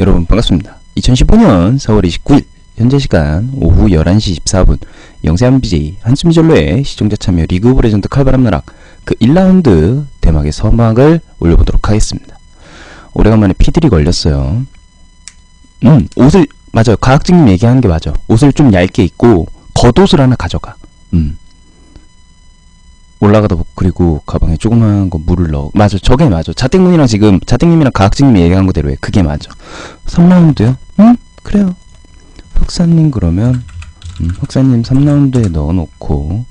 여러분 반갑습니다. 2015년 4월 29일 현재 시간 오후 11시 14분 영세한 BJ 한숨절로의 시청자 참여 리그 오브 레전드 칼바람 나락 그 1라운드 대막의 서막을 올려보도록 하겠습니다. 오래간만에 피들이 걸렸어요. 음 옷을 맞아요. 과학증님 얘기하는 게 맞아. 옷을 좀 얇게 입고 겉옷을 하나 가져가. 음 올라가다 보- 그리고 가방에 조그마한 거 물을 넣어. 맞아. 저게 맞아. 자땡님이랑 지금 자땡님이랑 과학증님이 얘기한 거대로 해. 그게 맞아. 3라운드요? 응? 그래요. 흑사님 그러면 음, 흑사님 3라운드에 넣어놓고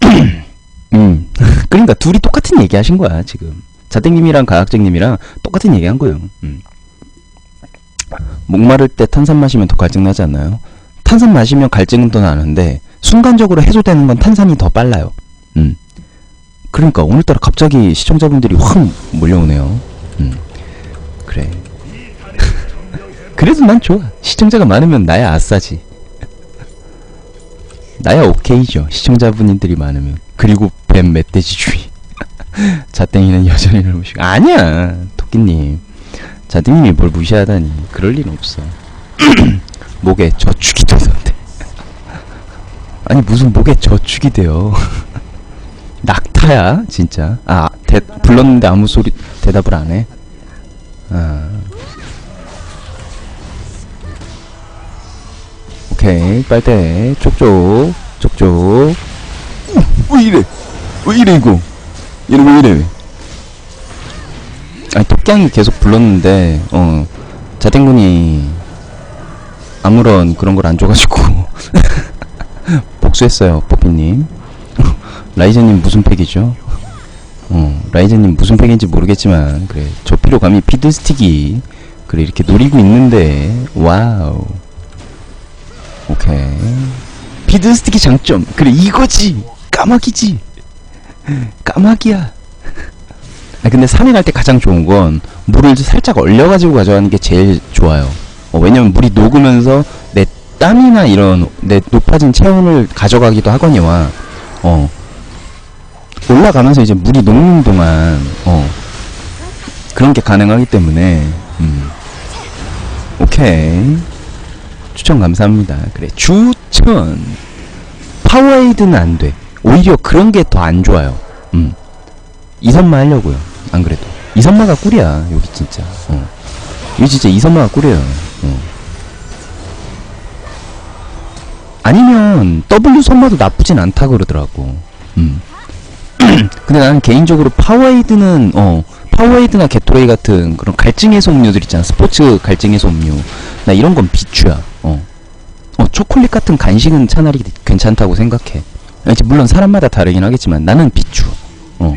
음 그러니까 둘이 똑같은 얘기 하신 거야 지금 자땡님이랑 가학쟁님이랑 똑같은 얘기 한 거예요 음. 목마를 때 탄산 마시면 더 갈증 나지 않나요? 탄산 마시면 갈증은 더 나는데 순간적으로 해소되는 건 탄산이 더 빨라요 음. 그러니까 오늘따라 갑자기 시청자분들이 확 몰려오네요 음. 그래 그래도 난 좋아. 시청자가 많으면 나야 아싸지. 나야 오케이죠. 시청자분들이 많으면. 그리고 뱀 멧돼지 주의. 자땡이는 여전히 무시고. 아니야, 토끼님. 자땡님이 뭘 무시하다니. 그럴 리는 없어. 목에 저축이. 아니, 무슨 목에 저축이 돼요. 낙타야, 진짜. 아, 대, 불렀는데 아무 소리, 대답을 안 해. 아. 오케이 빨대 쪽쪽 쪽쪽 왜 이래 왜 이래 이거 이래 왜 이래 아니 토끼양이 계속 불렀는데 어 자댕군이 아무런 그런 걸 안 줘가지고 복수했어요 뽀삐님 라이저님 무슨 팩이죠? 어 라이저님 무슨 팩인지 모르겠지만 그래 저 피로감이 피드스틱이 그래 이렇게 노리고 있는데 와우 오케이. 비드스틱의 장점. 그래, 이거지. 까마귀지. 까마귀야. 아, 근데 산에 갈때 가장 좋은 건 물을 살짝 얼려가지고 가져가는 게 제일 좋아요. 어, 왜냐면 물이 녹으면서 내 땀이나 이런 내 높아진 체온을 가져가기도 하거니와, 어, 올라가면서 이제 물이 녹는 동안, 어, 그런 게 가능하기 때문에, 음. 오케이. 추천 감사합니다. 그래 추천 파워에이드는 안 돼. 오히려 그런 게 더 안 좋아요. 음 이선마 하려고요. 안 그래도 이선마가 꿀이야 여기 진짜. 어. 여기 진짜 이선마가 꿀이에요. 어. 아니면 W 선마도 나쁘진 않다 그러더라고. 음. 근데 나는 개인적으로 파워에이드는 어 파워에이드나 게토레이 같은 그런 갈증 해소 음료들 있잖아. 스포츠 갈증 해소 음료. 나 이런 건 비추야. 어. 어 초콜릿 같은 간식은 차라리 괜찮다고 생각해. 이제 물론 사람마다 다르긴 하겠지만 나는 비추. 어.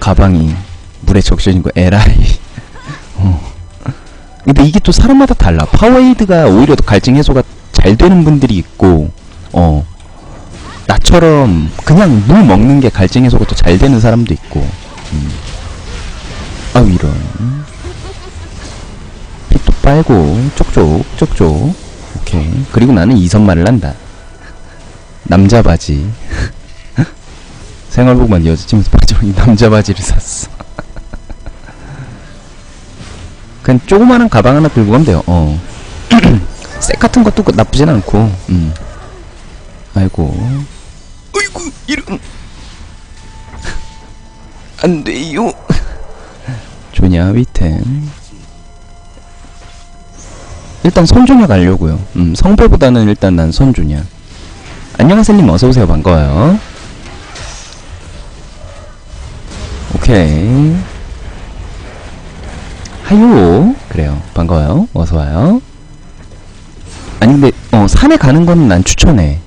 가방이 물에 적셔진 거 에라이. 어. 근데 이게 또 사람마다 달라. 파워에이드가 오히려 더 갈증 해소가 잘 되는 분들이 있고 어 나처럼 그냥 물 먹는 게 갈증 해소가 더잘 되는 사람도 있고 음. 아우 이런. 핏도 빨고 쪽쪽 쪽쪽. 오케이. 그리고 나는 이선말을 한다. 남자 바지. 생활복만 여자친구 바지로 남자 바지를 샀어. 그냥 조그마한 가방 하나 들고 가면 돼요. 어. 색 같은 것도 그 나쁘진 않고. 음. 아이고. 어이구 이런. 안 돼요. 조냐 위템. 일단 선조냐 가려고요. 음 성배보다는 일단 난 선조냐. 안녕하세요님 어서오세요. 반가워요. 오케이. 하요 그래요. 반가워요. 어서와요 아니 근데 어 산에 가는 거는 난 추천해.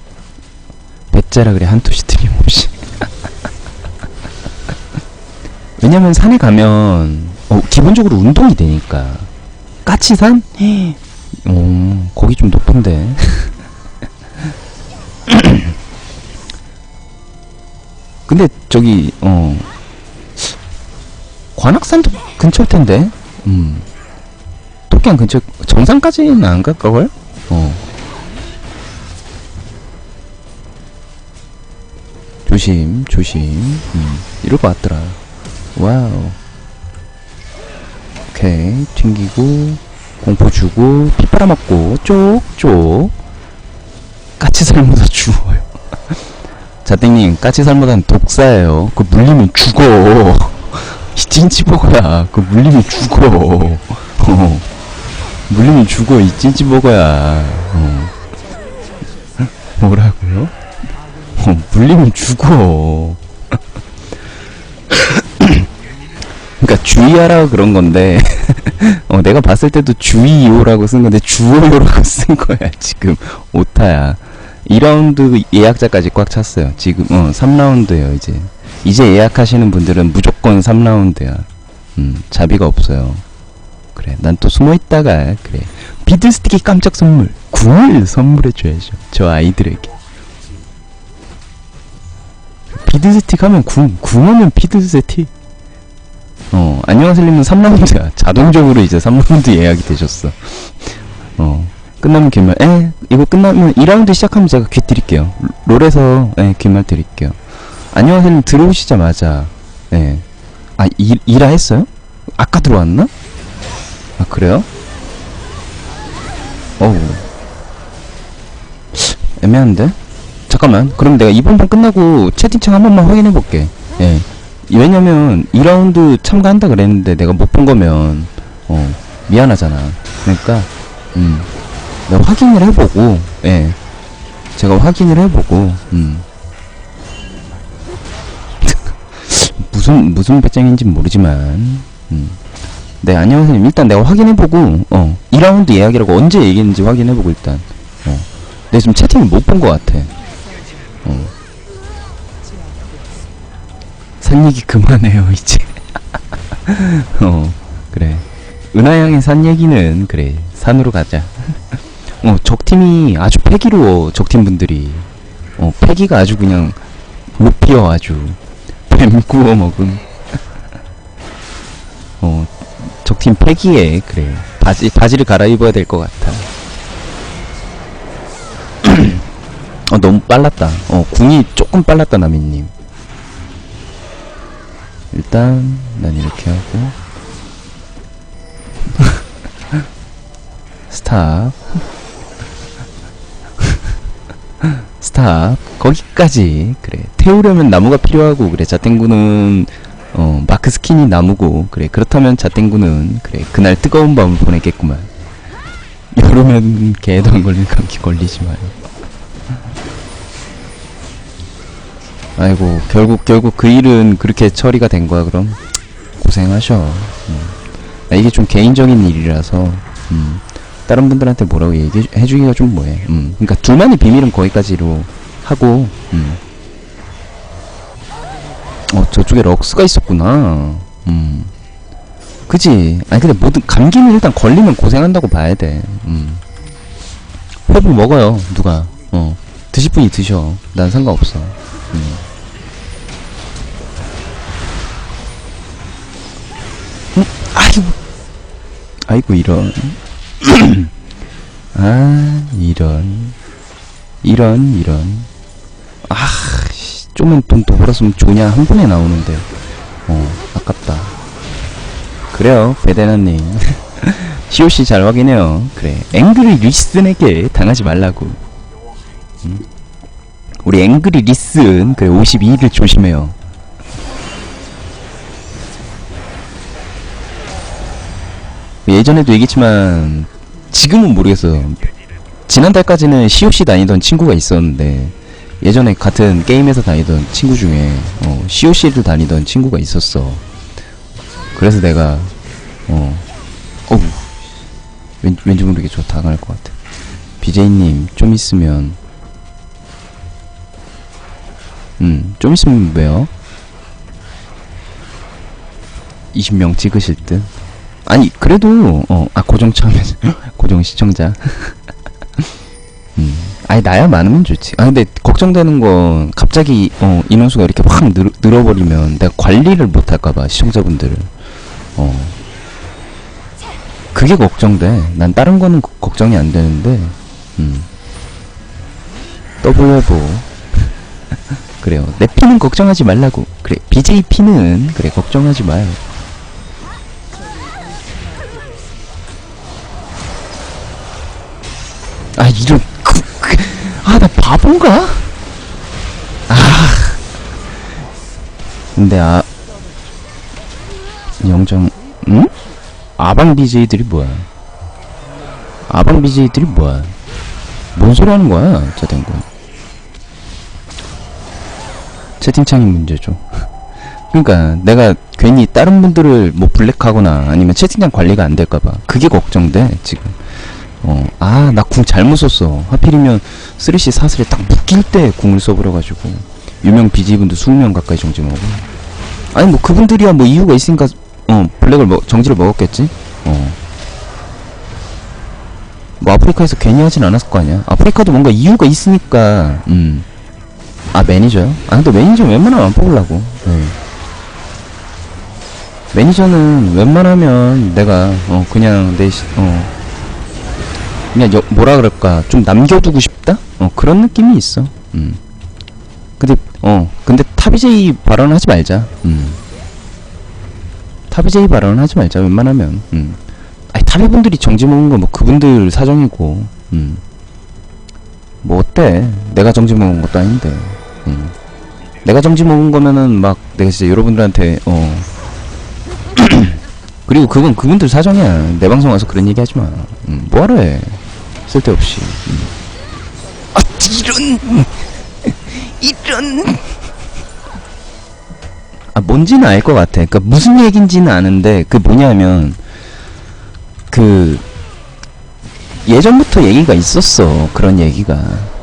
배째라 그래 한투시 틀림없이. 왜냐면 산에 가면 어 기본적으로 운동이 되니까. 까치산? 어 거기 좀 높은데. 근데 저기 어 관악산도 근처일 텐데? 음. 토끼안 근처 정상까지는 안 갈걸? 어. 조심 조심. 음 이럴 것 같더라. 와우. 오케이. 튕기고 공포 주고 피 빨아먹고 쪽쪽. 까치살보다 죽어요. 자땡님 까치살보단 독사예요. 그거 물리면 죽어. 이 찐찌버거야. 그거 물리면 죽어. 어. 물리면 죽어. 이 찐찌버거야. 어. 뭐라고요? 어, 물리면 죽어. 그러니까 주의하라 그런 건데 어, 내가 봤을 때도 주의요라고 쓴 건데 주어요라고 쓴 거야 지금. 오타야. 2라운드 예약자까지 꽉 찼어요. 지금 어 3라운드예요 이제. 이제 예약하시는 분들은 무조건 3라운드야. 음 자비가 없어요 그래 난 또 숨어있다가 그래 비드스틱이 깜짝 선물 궁을 선물해줘야죠 저 아이들에게 비드스틱 하면 궁 궁 하면 비드스틱 어, 안녕하세요님은 3라운드야. 자동적으로 이제 3라운드 예약이 되셨어. 어, 끝나면 귓말, 에, 이거 끝나면 2라운드 시작하면 제가 귀 드릴게요. 롤에서, 에, 귓말 드릴게요. 안녕하세요님 들어오시자마자, 예. 아, 일, 일하 했어요? 아까 들어왔나? 아, 그래요? 어우. 애매한데? 잠깐만. 그럼 내가 이번 판 끝나고 채팅창 한 번만 확인해 볼게. 예. 왜냐면 2라운드 참가한다 그랬는데 내가 못 본 거면 어 미안하잖아 그러니까 음 내가 확인을 해보고 예 제가 확인을 해보고 음 무슨 무슨 배짱인지 모르지만 음 네 안녕하세요 일단 내가 확인해보고 어 2라운드 예약이라고 언제 얘기했는지 확인해보고 일단 어. 내가 지금 채팅을 못본거 같아. 어. 산 얘기 그만해요 이제. 어 그래. 은하양의 산 얘기는 그래 산으로 가자. 어 적팀이 아주 패기로워 적팀 분들이 어 패기가 아주 그냥 높이어 아주. 뱀 구워 먹음 어 적팀 패기에 그래. 바지 바지를 갈아입어야 될 것 같아. 어 너무 빨랐다. 어 궁이 조금 빨랐다 나미님. 일단 난 이렇게 하고. 스탑. 스탑. 거기까지. 그래. 태우려면 나무가 필요하고 그래. 자땡구는 어 마크 스킨이 나무고 그래 그렇다면 자땡구는 그래 그날 뜨거운 밤을 보내겠구만 여름엔 개도 안 걸린 감기 걸리지 마요 아이고 결국 결국 그 일은 그렇게 처리가 된 거야 그럼 고생하셔 음. 아, 이게 좀 개인적인 일이라서 음. 다른 분들한테 뭐라고 얘기해주기가 좀 뭐해 음. 그러니까 둘만의 비밀은 거기까지로 하고 음. 어 저쪽에 럭스가 있었구나. 음. 그지? 아니 근데 모든 감기는 일단 걸리면 고생한다고 봐야 돼. 음. 회복 먹어요 누가. 어. 드실 분이 드셔. 난 상관없어. 음. 음, 아이고. 아이고 이런. 아 이런. 이런 이런. 아. 씨, 좀만 돈더 벌었으면 좋냐 한 번에 나오는데 어 아깝다. 그래요 베데나님. COC 잘 확인해요. 그래 앵그리 리슨에게 당하지 말라고. 음. 우리 앵그리 리슨 그래 52를 조심해요. 예전에도 얘기했지만 지금은 모르겠어요. 지난달까지는 COC 다니던 친구가 있었는데 예전에 같은 게임에서 다니던 친구 중에 어, COC를 다니던 친구가 있었어. 그래서 내가 어 어우 왠, 왠지 모르게 저 당할 것 같아. BJ님 좀 있으면. 음 좀 있으면 왜요? 20명 찍으실 듯? 아니 그래도 어아 고정 처음에 고정 시청자. 음 아니 나야 많으면 좋지. 아 근데 걱정되는 건 갑자기 어, 인원수가 이렇게 확 늘, 늘어버리면 내가 관리를 못 할까봐 시청자분들을. 어. 그게 걱정돼. 난 다른 거는 그 걱정이 안 되는데. 음. 더블 해보. 그래요. 내 피는 걱정하지 말라고. 그래. BJ 피는 그래 걱정하지 마요. 아 이런 바본가? 아 근데 아 영정 응? 아방 BJ들이 뭐야? 아방 BJ들이 뭐야? 뭔 소리 하는 거야? 저된 거. 채팅창이 문제죠. 그러니까 내가 괜히 다른 분들을 뭐 블랙하거나 아니면 채팅창 관리가 안 될까봐 그게 걱정돼 지금. 어, 아, 나 궁 잘못 썼어. 하필이면 쓰레쉬 사슬에 딱 묶일 때 궁을 써버려가지고 유명 BJ분들 20명 가까이 정지 먹어. 아니 뭐 그분들이야 뭐 이유가 있으니까 어 블랙을 먹, 정지를 먹었겠지. 어. 뭐 아프리카에서 괜히 하진 않았을 거 아니야. 아프리카도 뭔가 이유가 있으니까 음. 아 매니저요? 아 근데 매니저 웬만하면 안 뽑으려고. 네. 매니저는 웬만하면 내가 어 그냥 내 시- 어 그냥 여, 뭐라 그럴까 좀 남겨두고 싶다? 어 그런 느낌이 있어. 음. 근데 어 근데 타비제이 발언 하지 말자. 음. 타비제이 발언 하지 말자 웬만하면. 음. 아니 타비분들이 정지 먹은 건뭐 그분들 사정이고. 음. 뭐 어때? 내가 정지 먹은 것도 아닌데. 음. 내가 정지 먹은 거면은 막 내가 진짜 여러분들한테 어 그리고 그건 그분들 사정이야. 내 방송 와서 그런 얘기 하지 마. 음, 뭐하러 해. 쓸데없이. 음. 아, 이런. 이런. 아, 뭔지는 알 것 같아. 그니까 무슨 얘긴지는 아는데, 그 뭐냐면, 그, 예전부터 얘기가 있었어. 그런 얘기가.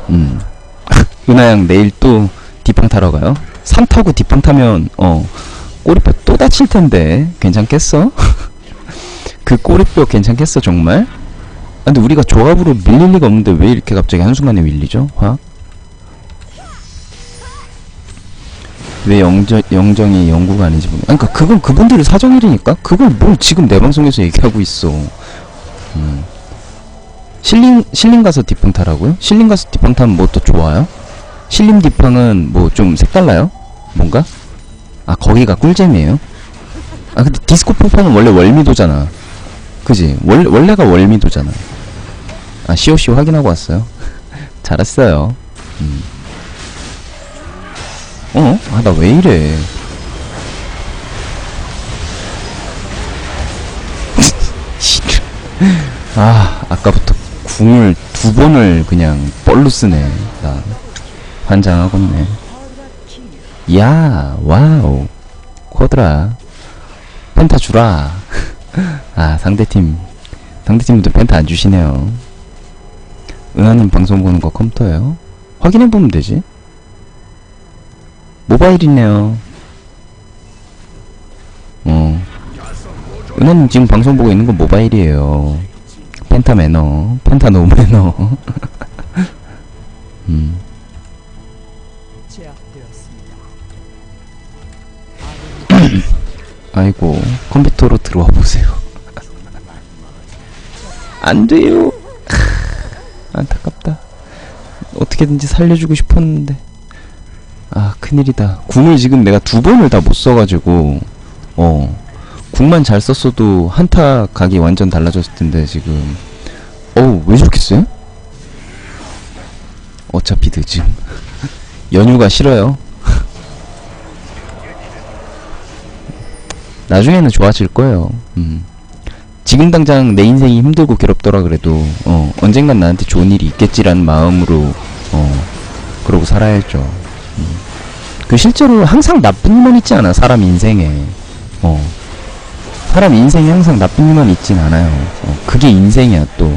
음. 은하양 내일 또 디팡 타러 가요? 산 타고 디팡 타면, 어, 꼬리뼈 또 다칠 텐데, 괜찮겠어? 그 꼬리뼈 괜찮겠어, 정말? 아, 근데 우리가 조합으로 밀릴 리가 없는데 왜 이렇게 갑자기 한순간에 밀리죠? 확? 왜 영정, 영정이 영구가 아닌지 모르 아니, 그니까 그건 그분들의 사정일이니까? 그걸 뭘 지금 내 방송에서 얘기하고 있어. 음. 실링, 실링 가서 디팡 타라고요? 실링 가서 디팡 타면 뭐 또 좋아요? 실림 디팡은 뭐 좀 색달라요? 뭔가? 아, 거기가 꿀잼이에요? 아, 근데 디스코 포파는 원래 월미도잖아. 그지? 원, 원래가 월미도잖아. 아, 시오시 확인하고 왔어요. 잘했어요. 음. 어? 아, 나 왜 이래. 아, 아까부터 궁을 두 번을 그냥 뻘로 쓰네. 나 환장하겠네. 야, 와우. 코드라. 펜타 주라. 아, 상대팀. 상대팀도 펜타 안 주시네요. 은하님 방송 보는 거 컴퓨터예요? 확인해보면 되지. 모바일이네요. 어. 은하님 지금 방송 보고 있는 건 모바일이에요. 펜타 매너. 펜타 노 매너. 음. 아이고 컴퓨터로 들어와 보세요. 안 돼요. 안타깝다. 어떻게든지 살려주고 싶었는데. 아 큰일이다. 궁을 지금 내가 두 번을 다 못 써가지고 어 궁만 잘 썼어도 한타 각이 완전 달라졌을 텐데 지금 어우 왜 저렇게 쎄? 어차피 늦음. 연휴가 싫어요. 나중에는 좋아질 거예요. 음. 지금 당장 내 인생이 힘들고 괴롭더라 그래도 어, 언젠간 나한테 좋은 일이 있겠지라는 마음으로 어, 그러고 살아야죠. 음. 그 실제로 항상 나쁜 일만 있지 않아 사람 인생에. 어. 사람 인생에 항상 나쁜 일만 있진 않아요. 어, 그게 인생이야 또.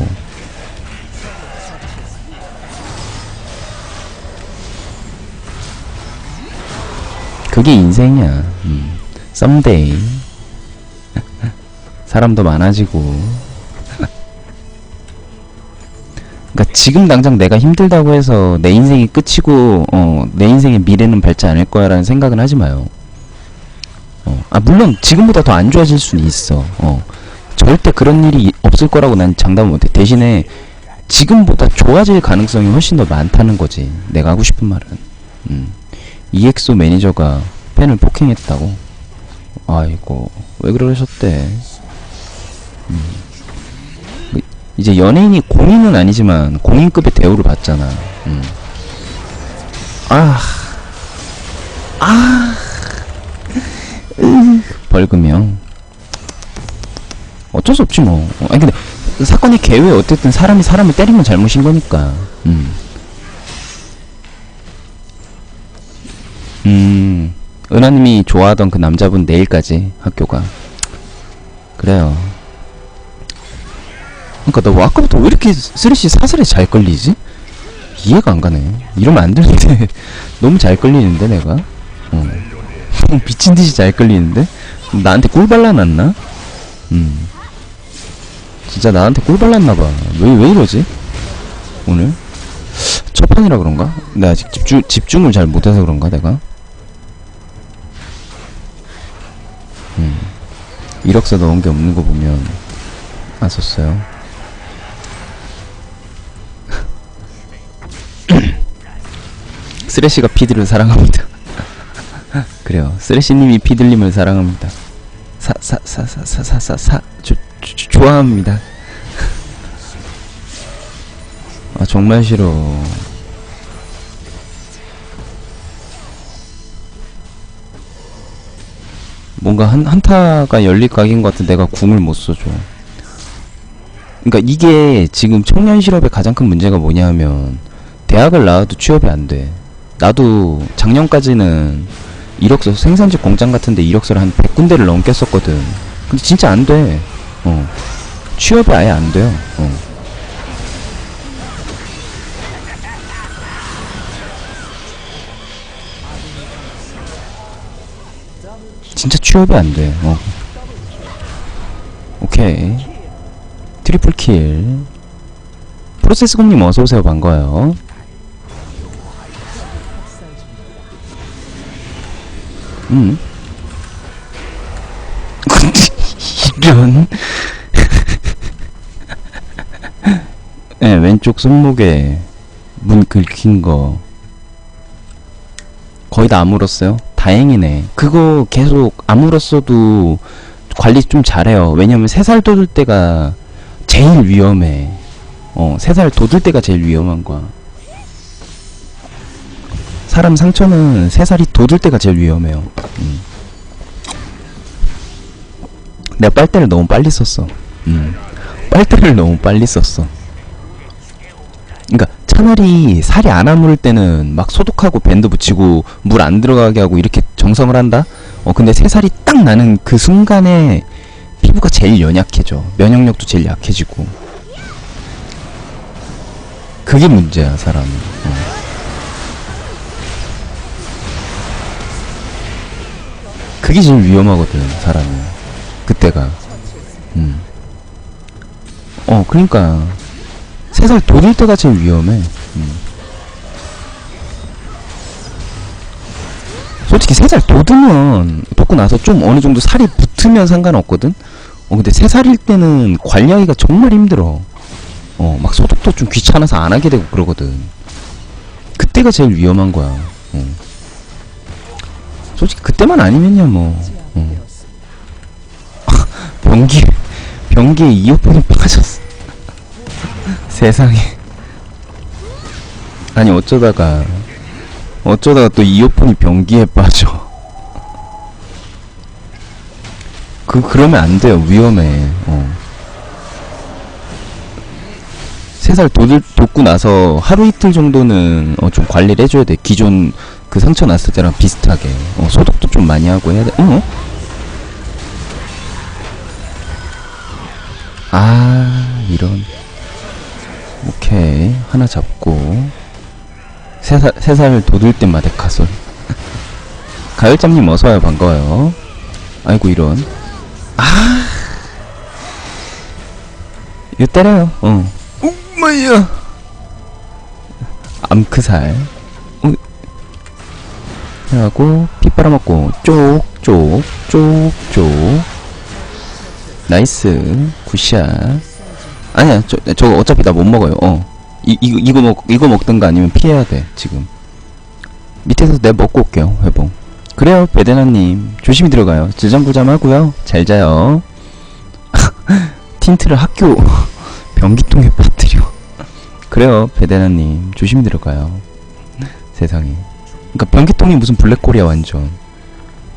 그게 인생이야. 음. 썸데이. 사람도 많아지고. 그러니까 지금 당장 내가 힘들다고 해서 내 인생이 끝이고 어, 내 인생의 미래는 밝지 않을 거야라는 생각은 하지 마요. 어, 아 물론 지금보다 더 안 좋아질 수는 있어. 어, 절대 그런 일이 이- 없을 거라고 난 장담 못해. 대신에 지금보다 좋아질 가능성이 훨씬 더 많다는 거지. 내가 하고 싶은 말은. 음. EXO 매니저가 팬을 폭행했다고. 아이고 왜 그러셨대? 음. 뭐, 이제 연예인이 공인은 아니지만 공인급의 대우를 받잖아. 음. 아, 아, 으, 벌금형. 어쩔 수 없지 뭐. 어, 아니 근데 사건의 개요에 어쨌든 사람이 사람을 때리면 잘못인 거니까. 음. 음. 은하님이 좋아하던 그 남자분 내일까지 학교가. 그래요. 그니까 너 아까부터 왜 이렇게 쓰레쉬 사슬에 잘 걸리지? 이해가 안 가네. 이러면 안 되는데. 너무 잘 걸리는데, 내가? 어. 미친 듯이 잘 걸리는데? 나한테 꿀 발라놨나? 음. 진짜 나한테 꿀 발랐나봐. 왜, 왜 이러지? 오늘? 첫 판이라 그런가? 내가 아직 집중, 집중을 잘 못해서 그런가, 내가? 음. 이력서 넣은 게 없는 거 보면, 안 썼어요. 쓰레쉬가 피드를 사랑합니다. 그래요. 쓰레쉬님이 피들님을 사랑합니다. 사, 사, 사, 사, 사, 사, 사, 사, 조, 조, 조, 좋아합니다. 아, 정말 싫어. 뭔가 한, 한타가 열릴 각인 것 같은 내가 궁을 못 써줘. 그러니까 이게 지금 청년 실업의 가장 큰 문제가 뭐냐 하면 대학을 나와도 취업이 안 돼. 나도 작년까지는 이력서 생산직 공장 같은데 이력서를 한 100군데를 넘게 썼거든. 근데 진짜 안 돼. 어. 취업이 아예 안 돼요. 어. 진짜 취업이 안 돼. 어. 오케이. 트리플 킬. 프로세스공님 어서오세요. 반가워요. 음. 이런. 네, 왼쪽 손목에 문 긁힌 거. 거의 다 아물었어요. 다행이네. 그거 계속 아물었어도 관리 좀 잘해요. 왜냐면 세살 돋을 때가 제일 위험해. 어, 세살 돋을 때가 제일 위험한 거야. 사람 상처는 세 살이 돋을 때가 제일 위험해요. 음. 내가 빨대를 너무 빨리 썼어. 음. 빨대를 너무 빨리 썼어. 그러니까 차라리 살이 안 아물 때는 막 소독하고 밴드 붙이고 물 안 들어가게 하고 이렇게 정성을 한다. 어 근데 세 살이 딱 나는 그 순간에 피부가 제일 연약해져. 면역력도 제일 약해지고. 그게 문제야 사람. 어. 그게 제일 위험하거든 사람이. 그때가. 음. 어 그러니까 세살 돋을 때가 제일 위험해. 음. 솔직히 세 살 돋으면 돋고 나서 좀 어느 정도 살이 붙으면 상관없거든. 어 근데 세 살일 때는 관리하기가 정말 힘들어. 어 막 소독도 좀 귀찮아서 안 하게 되고 그러거든. 그때가 제일 위험한 거야. 어. 솔직히 그때만 아니면야 뭐. 어. 변기 변기에 이어폰이 빠졌어. 세상에. 아니 어쩌다가 어쩌다가 또 이어폰이 변기에 빠져. 그 그러면 안 돼요. 위험해. 어. 세살 돋을 돋고 나서 하루 이틀 정도는 어, 좀 관리를 해줘야 돼. 기존 그 상처 났을 때랑 비슷하게. 어, 소독도 좀 많이 하고 해야 돼. 어? 아 이런. 오케이 하나 잡고 세살 세살 돋을 때 마데카솔 가열짬님 어서와요 반가워요 아이고 이런 아 이거 때려요 어 엄마야 암크살 어. 해가고 피 빨아먹고 쪽쪽 쪽쪽 나이스 굿샷 아니야, 저, 저거 어차피 나 못 먹어요. 어. 이, 이거, 이거 먹, 이거 먹든가 아니면 피해야 돼, 지금. 밑에서 내가 먹고 올게요, 회복. 그래요, 베데나님. 조심히 들어가요. 지장부잠 하고요. 잘 자요. 틴트를 학교 변기통에 빠뜨려. 그래요, 베데나님. 조심히 들어가요. 세상에. 그니까 변기통이 무슨 블랙홀이야, 완전.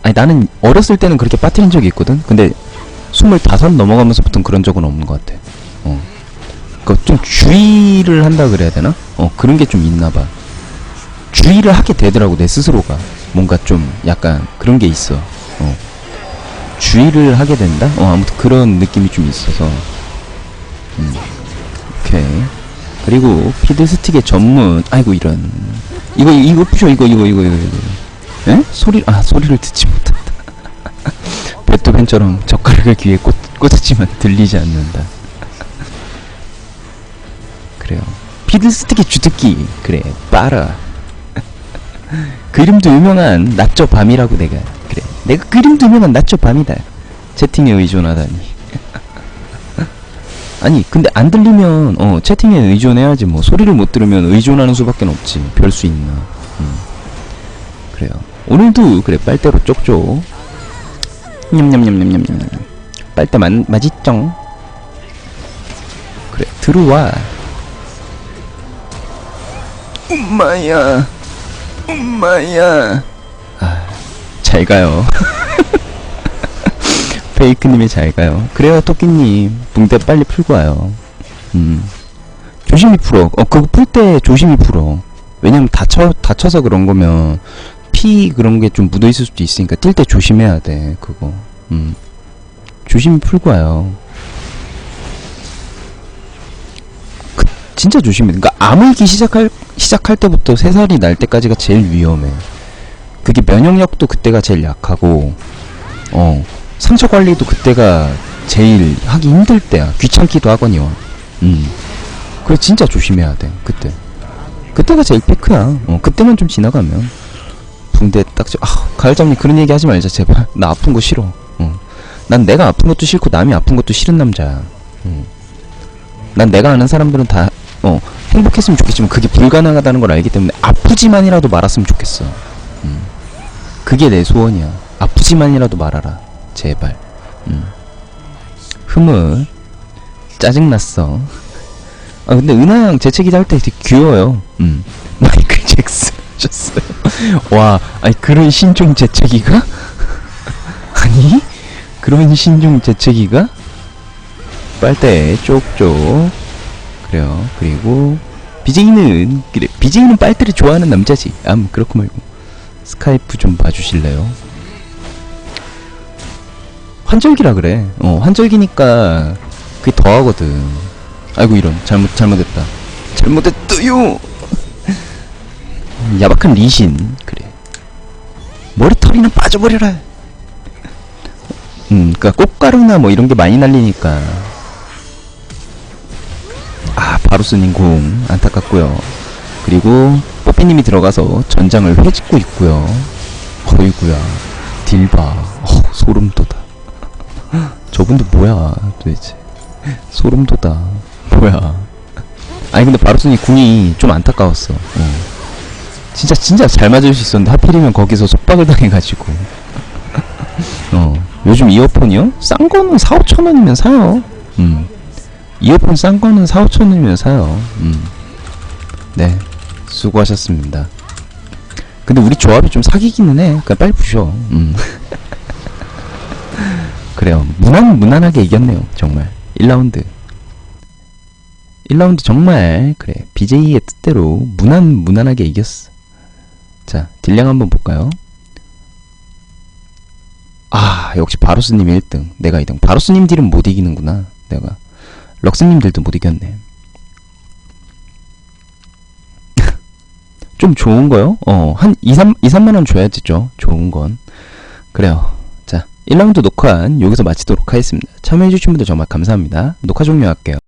아니, 나는 어렸을 때는 그렇게 빠뜨린 적이 있거든? 근데, 25 넘어가면서부터는 그런 적은 없는 것 같아. 어. 그니까 좀 주의를 한다 그래야 되나? 어, 그런 게 좀 있나 봐. 주의를 하게 되더라고, 내 스스로가. 뭔가 좀 약간 그런 게 있어. 어. 주의를 하게 된다? 어, 아무튼 그런 느낌이 좀 있어서. 음. 오케이. 그리고 피드스틱의 전문, 아이고, 이런. 이거, 이거 부셔, 이거, 이거, 이거, 이거, 이거. 에? 소리, 아, 소리를 듣지 못한다. 베토벤처럼 젓가락을 귀에 꽂, 꽂았지만 들리지 않는다. 그래요. 피드스틱의 주특기. 그래, 빠라. 그 이름도 유명한 낮저 밤이라고 내가. 그래. 내가 그 이름도 유명한 낮저 밤이다. 채팅에 의존하다니. 아니, 근데 안 들리면, 어, 채팅에 의존해야지, 뭐. 소리를 못 들으면 의존하는 수밖에 없지. 별 수 있나. 음. 그래요. 오늘도, 그래, 빨대로 쪽쪽. 냠냠냠냠냠냠. 빨대 맛, 맛있쩡. 그래, 들어와. 엄마야. 엄마야. 아, 잘 가요. 페이크님이 잘 가요. 그래요, 토끼님. 붕대 빨리 풀고 와요. 음. 조심히 풀어. 어, 그거 풀 때 조심히 풀어. 왜냐면 다쳐, 다쳐서 그런 거면 피 그런 게 좀 묻어 있을 수도 있으니까 뛸 때 조심해야 돼, 그거. 음. 조심히 풀고 와요. 그, 진짜 조심해. 그러니까 암흑기 시작할, 시작할 때부터 세 살이 날 때까지가 제일 위험해. 그게 면역력도 그때가 제일 약하고, 어, 상처 관리도 그때가 제일 하기 힘들 때야. 귀찮기도 하거니와. 음. 그래, 진짜 조심해야 돼, 그때. 그때가 제일 피크야. 어, 그때만 좀 지나가면. 붕대 딱, 지- 아, 가을장님 그런 얘기 하지 말자, 제발. 나 아픈 거 싫어. 어. 난 내가 아픈 것도 싫고, 남이 아픈 것도 싫은 남자야. 음. 난 내가 아는 사람들은 다, 어, 행복했으면 좋겠지만, 그게 불가능하다는 걸 알기 때문에, 아프지만이라도 말았으면 좋겠어. 음. 그게 내 소원이야. 아프지만이라도 말아라. 제발. 음. 흐물. 짜증났어. 아, 근데 은하양 재채기 할때 되게 귀여워요. 음. 마이클 잭슨 하셨어요. 와, 아니, 그런 신종 재채기가? 아니? 그런 신종 재채기가? 빨대 쪽쪽. 그래요. 그리고, BJ는, 그래, BJ는 빨대를 좋아하는 남자지. 암, 그렇고 말고. 스카이프 좀 봐주실래요? 환절기라 그래. 어, 환절기니까 그게 더 하거든. 아이고, 이런. 잘못, 잘못했다. 잘못했어요! 야박한 리신. 그래. 머리털이는 빠져버려라. 음, 그니까 꽃가루나 뭐 이런 게 많이 날리니까. 아, 바루스님 공. 안타깝고요 그리고, 뽀삐님이 들어가서 전장을 회짓고 있고요 어이구야. 딜바. 어, 소름 돋아. 저분도 뭐야, 도대체. 소름 돋아. 뭐야. 아니, 근데 바루스님 궁이 좀 안타까웠어. 어. 진짜, 진짜 잘 맞을 수 있었는데, 하필이면 거기서 속박을 당해가지고. 어. 요즘 이어폰이요? 싼 거는 4, 5천 원이면 사요. 음. 이어폰 싼 거는 4, 5천 원이면 사요. 음. 네. 수고하셨습니다. 근데 우리 조합이 좀 사기기는 해. 그냥 빨리 부셔. 음. 그래요. 무난, 무난하게 이겼네요. 정말. 1라운드. 1라운드 정말, 그래. BJ의 뜻대로 무난, 무난하게 이겼어. 자, 딜량 한번 볼까요? 아, 역시 바로스님 1등. 내가 2등. 바로스님 딜은 못 이기는구나. 내가. 럭스님 딜도 못 이겼네. 좀 좋은 거요? 어, 한 2, 3, 2, 3만원 줘야지, 죠 좋은 건. 그래요. 자, 1라운드 녹화 여기서 마치도록 하겠습니다. 참여해주신 분들 정말 감사합니다. 녹화 종료할게요.